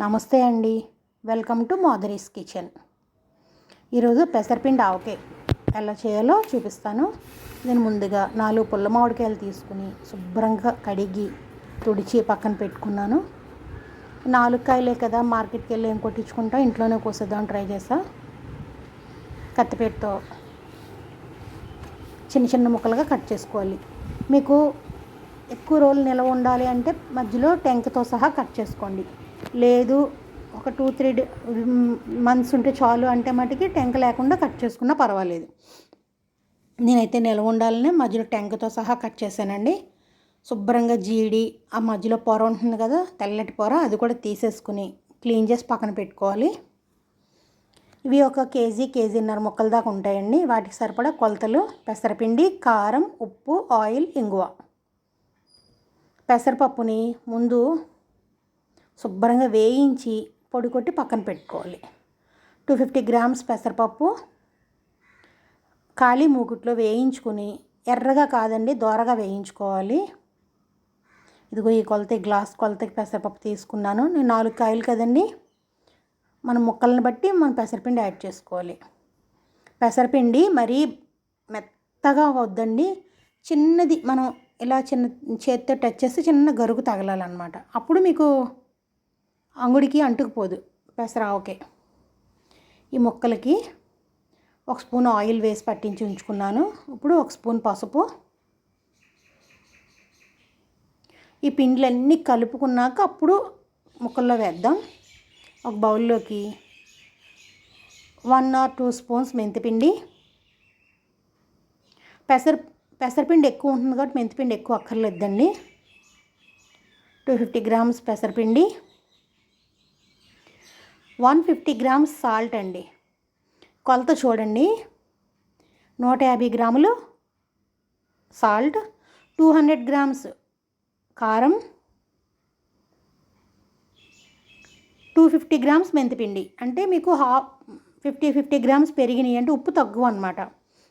నమస్తే అండి. Welcome to Madhuri's kitchen. ఈరోజు పెసరపిండి ఆవకే ఎలా చేయాలో చూపిస్తాను. నేను ముందుగా నాలుగు పుల్ల మామిడికాయలు తీసుకుని శుభ్రంగా కడిగి తుడిచి పక్కన పెట్టుకున్నాను. నాలుగు కాయలే కదా మార్కెట్కి వెళ్ళి ఏం కొట్టించుకుంటా ఇంట్లోనే కోసేద్దాం ట్రై చేసా కత్తిపేటతో చిన్న చిన్న ముక్కలుగా కట్ చేసుకోవాలి. మీకు ఎక్కువ రోజులు నిల్వ ఉండాలి అంటే మధ్యలో టెంకతో సహా కట్ చేసుకోండి. లేదు. ఒక టూ త్రీ మంత్స్ ఉంటే చాలు అంటే మటుకి టెంక లేకుండా కట్ చేసుకున్నా పర్వాలేదు. నేనైతే నిల్వ ఉండాలని మధ్యలో టెంకతో సహా కట్ చేశానండి. శుభ్రంగా జీడి ఆ మధ్యలో పొర ఉంటుంది కదా తెల్లటి పొర అది కూడా తీసేసుకుని క్లీన్ చేసి పక్కన పెట్టుకోవాలి. ఇవి ఒక కేజీ కేజీన్నర ముక్కల దాకా ఉంటాయండి. వాటికి సరిపడా కొలతలు పెసరపిండి కారం ఉప్పు ఆయిల్ ఇంగువ. పెసరపప్పుని ముందు శుభ్రంగా వేయించి పొడి కొట్టి పక్కన పెట్టుకోవాలి. టూ ఫిఫ్టీ గ్రామ్స్ పెసరపప్పు ఖాళీ మూకుట్లో వేయించుకుని ఎర్రగా కాదండి దోరగా వేయించుకోవాలి. ఇదిగో ఈ కొలత గ్లాస్ కొలతకి పెసరపప్పు తీసుకున్నాను. నేను నాలుగు కాయలు కదండి. మన ముక్కలను బట్టి మనం పెసరపిండి యాడ్ చేసుకోవాలి. పెసరపిండి మరీ మెత్తగా వద్దండి. చిన్నది మనం ఇలా చిన్న చేతితో టచ్ చేస్తే చిన్న గరుగు తగలాలన్నమాట. అప్పుడు మీకు అంగుడికి అంటుకుపోదు. పెసర ఓకే ఈ ముక్కలకి ఒక స్పూన్ ఆయిల్ వేసి పట్టించి ఉంచుకున్నాను. ఇప్పుడు ఒక స్పూన్ పసుపు. ఈ పిండిలన్నీ కలుపుకున్నాక అప్పుడు ముక్కల్లో వేద్దాం. ఒక బౌల్లోకి వన్ ఆర్ టూ స్పూన్స్ మెంతిపిండి. పెసర పెసరపిండి ఎక్కువ ఉంటుంది కాబట్టి మెంతిపిండి ఎక్కువ అక్కర్లేదండి. టూ ఫిఫ్టీ గ్రామ్స్ పెసరపిండి. వన్ ఫిఫ్టీ గ్రామ్స్ సాల్ట్ అండి. కొలత చూడండి. నూట యాభై గ్రాములు సాల్ట్ టూ హండ్రెడ్ గ్రామ్స్ కారం టూ ఫిఫ్టీ గ్రామ్స్ మెంతిపిండి. అంటే మీకు హాఫ్ ఫిఫ్టీ ఫిఫ్టీ గ్రామ్స్ పెరిగినాయి అంటే ఉప్పు తక్కువ అనమాట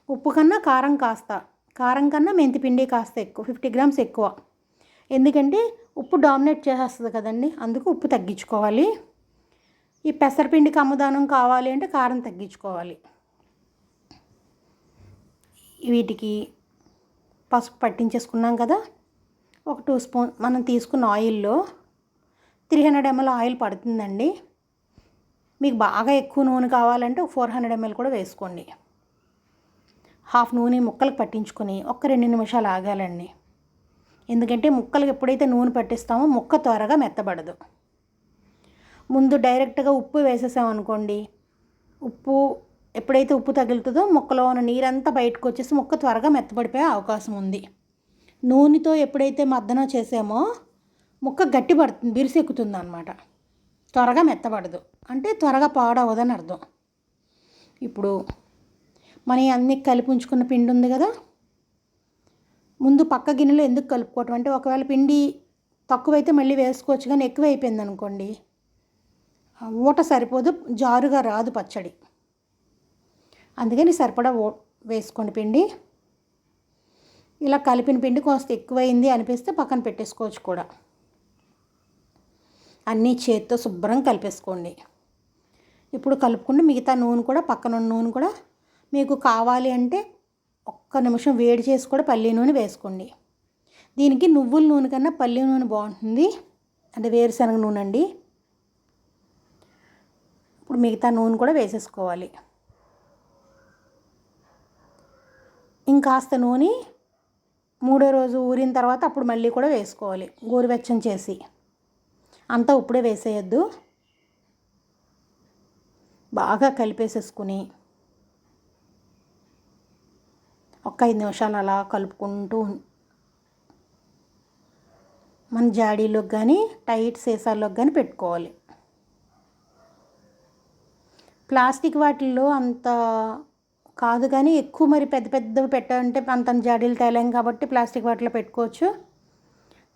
ఉప్పు కన్నా కారం కాస్త. కారం కన్నా మెంతిపిండి కాస్త ఎక్కువ ఫిఫ్టీ గ్రామ్స్ ఎక్కువ. ఎందుకంటే ఉప్పు డామినేట్ చేసేస్తుంది కదండి అందుకు ఉప్పు తగ్గించుకోవాలి. ఈ పెసరపిండికి అమ్మదానం కావాలి అంటే కారం తగ్గించుకోవాలి. వీటికి పసుపు పట్టించేసుకున్నాం కదా. ఒక టూ స్పూన్ మనం తీసుకున్న ఆయిల్లో త్రీ హండ్రెడ్ ఎంఎల్ ఆయిల్ పడుతుందండి. మీకు బాగా ఎక్కువ నూనె కావాలంటే ఒక ఫోర్ హండ్రెడ్ ఎంఎల్ కూడా వేసుకోండి. హాఫ్ నూనె ముక్కలకు పట్టించుకొని ఒక్క రెండు నిమిషాలు ఆగాలండి. ఎందుకంటే ముక్కలకు ఎప్పుడైతే నూనె పట్టిస్తామో ముక్క త్వరగా మెత్తబడదు. ముందు డైరెక్ట్గా ఉప్పు వేసేసామనుకోండి ఉప్పు ఎప్పుడైతే ఉప్పు తగులుతుందో ముక్కలో ఉన్న నీరంతా బయటకు వచ్చేసి ముక్క త్వరగా మెత్తబడిపోయే అవకాశం ఉంది. నూనెతో ఎప్పుడైతే మద్దన చేసామో ముక్క గట్టి పడుతుంది బిరుసెక్కుతుంది అనమాట త్వరగా మెత్తబడదు. అంటే త్వరగా పాడవదని అర్థం. ఇప్పుడు మన అన్ని కలిపి ఉంచుకున్న పిండి ఉంది కదా ముందు పక్క గిన్నెలో ఎందుకు కలుపుకోవటం అంటే ఒకవేళ పిండి తక్కువైతే మళ్ళీ వేసుకోవచ్చు కానీ ఎక్కువ అయిపోయింది అనుకోండి ఊట సరిపోదు జారుగా రాదు పచ్చడి. అందుకని సరిపడా ఓ వేసుకోండి పిండి. ఇలా కలిపిన పిండి కొంత ఎక్కువైంది అనిపిస్తే పక్కన పెట్టేసుకోవచ్చు కూడా. అన్నీ చేతితో శుభ్రం కలిపేసుకోండి. ఇప్పుడు కలుపుకుంటే మిగతా నూనె కూడా పక్కన ఉన్న నూనె కూడా మీకు కావాలి అంటే ఒక్క నిమిషం వేడి చేసి కూడా పల్లి నూనె వేసుకోండి. దీనికి నువ్వుల నూనె కన్నా పల్లి నూనె బాగుంటుంది. అంటే వేరుశనగ నూనె అండి మిగతా నూనె కూడా వేసేసుకోవాలి. ఇంకాస్త నూనె మూడో రోజు ఊరిన తర్వాత అప్పుడు మళ్ళీ కూడా వేసుకోవాలి గోరువెచ్చని చేసి. అంతా ఇప్పుడే వేసేయద్దు. బాగా కలిపేసేసుకుని ఒక ఐదు నిమిషాలు అలా కలుపుకుంటూ మన జాడీలోకి కానీ టైట్ సీసాల్లోకి కానీ పెట్టుకోవాలి. ప్లాస్టిక్ వాటిల్లో అంత కాదు కానీ ఎక్కువ మరి పెద్ద పెద్దవి పెట్టాలంటే అంత జాడీలు తేలేం కాబట్టి ప్లాస్టిక్ వాటిలో పెట్టుకోవచ్చు.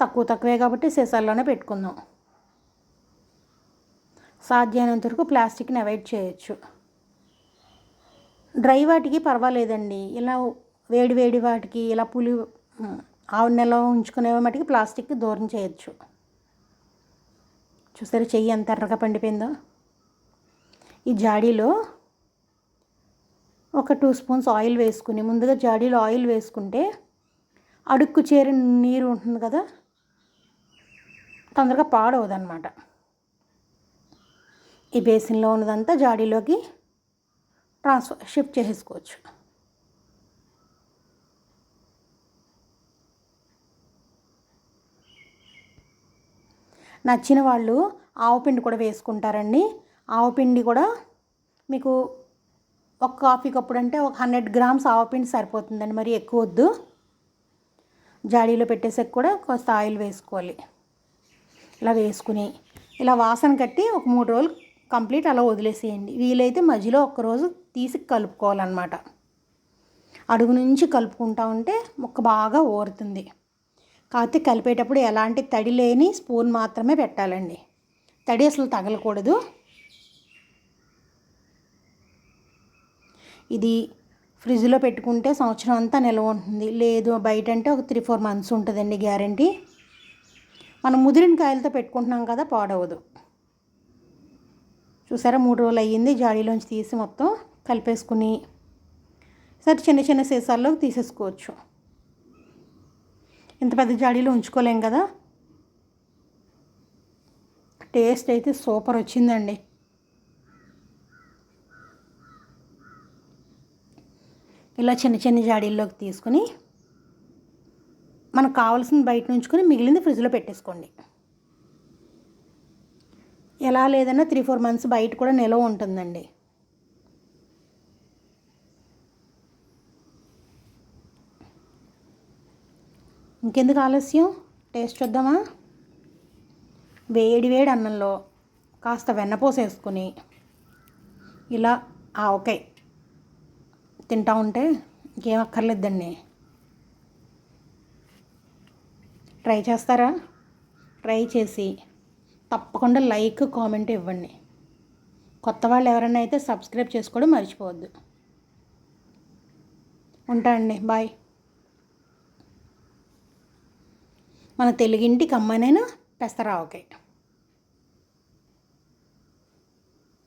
తక్కువ తక్కువే కాబట్టి సీసాల్లోనే పెట్టుకుందాం. సాధ్యమైనంత వరకు ప్లాస్టిక్ని అవాయిడ్ చేయొచ్చు. డ్రై వాటికి పర్వాలేదండి. ఇలా వేడి వేడి వాటికి ఇలా పులి ఆవు నెల ఉంచుకునే మటుకి ప్లాస్టిక్ దూరం చేయొచ్చు. చూసారా చెయ్యి ఎంత ఎర్రగా పండిపోయిందో? ఈ జాడీలో ఒక టూ స్పూన్స్ ఆయిల్ వేసుకుని ముందుగా జాడీలో ఆయిల్ వేసుకుంటే అడుక్కు చేరిన నీరు ఉంటుంది కదా తొందరగా పాడవదనమాట. ఈ బేసిన్లో ఉన్నదంతా జాడీలోకి ట్రాన్స్ఫర్ షిఫ్ట్ చేసేసుకోవచ్చు. నచ్చిన వాళ్ళు ఆవు పిండి కూడా వేసుకుంటారండి. ఆవపిండి కూడా మీకు ఒక కాఫీ కప్పుడు అంటే ఒక హండ్రెడ్ గ్రామ్స్ ఆవు పిండి సరిపోతుందండి. మరి ఎక్కువ వద్దు. జాడీలో పెట్టేసాక కూడా కొంత ఆయిల్ వేసుకోవాలి. ఇలా వేసుకుని ఇలా వాసన కట్టి ఒక మూడు రోజులు కంప్లీట్ అలా వదిలేసేయండి. వీలైతే మధ్యలో ఒక్కరోజు తీసి కలుపుకోవాలన్నమాట. అడుగు నుంచి కలుపుకుంటా ఉంటే ముక్క బాగా ఊరుతుంది. కాకపోతే కలిపేటప్పుడు ఎలాంటి తడి లేని స్పూన్ మాత్రమే పెట్టాలండి. తడి అసలు తగలకూడదు. ఇది ఫ్రిడ్జ్లో పెట్టుకుంటే సంవత్సరం అంతా నిల్వ ఉంటుంది. లేదు బయట అంటే ఒక త్రీ ఫోర్ మంత్స్ ఉంటుందండి గ్యారంటీ. మనం ముదిరిన కాయలతో పెట్టుకుంటున్నాం కదా పాడవదు. చూసారా మూడు రోజులు అయ్యింది జాడీలోంచి తీసి మొత్తం కలిపేసుకుని సరే చిన్న చిన్న సీసాల్లో తీసేసుకోవచ్చు. ఇంత పెద్ద జాడీలో ఉంచుకోలేం కదా? టేస్ట్ అయితే సూపర్ వచ్చిందండి. ఇలా చిన్న చిన్న జాడీల్లోకి తీసుకుని మనకు కావాల్సిన బయట ఉంచుకొని మిగిలింది ఫ్రిడ్జ్లో పెట్టేసుకోండి. ఎలా లేదన్నా త్రీ ఫోర్ మంత్స్ బయట కూడా నిలవ ఉంటుందండి. ఇంకెందుకు ఆలస్యం? టేస్ట్ చూద్దామా? వేడి వేడి అన్నంలో కాస్త వెన్నపోసేసుకుని ఇలా ఆవకాయ తింటా ఉంటే ఇంకేం అక్కర్లేదండి ట్రై చేస్తారా? ట్రై చేసి తప్పకుండా లైక్ కామెంట్ ఇవ్వండి. కొత్త వాళ్ళు ఎవరైనా అయితే సబ్స్క్రైబ్ చేసుకోవడం మర్చిపోవద్దు. ఉంటా అండి బాయ్. మన తెలుగింటికి అమ్మనైనా పెసరావకాయ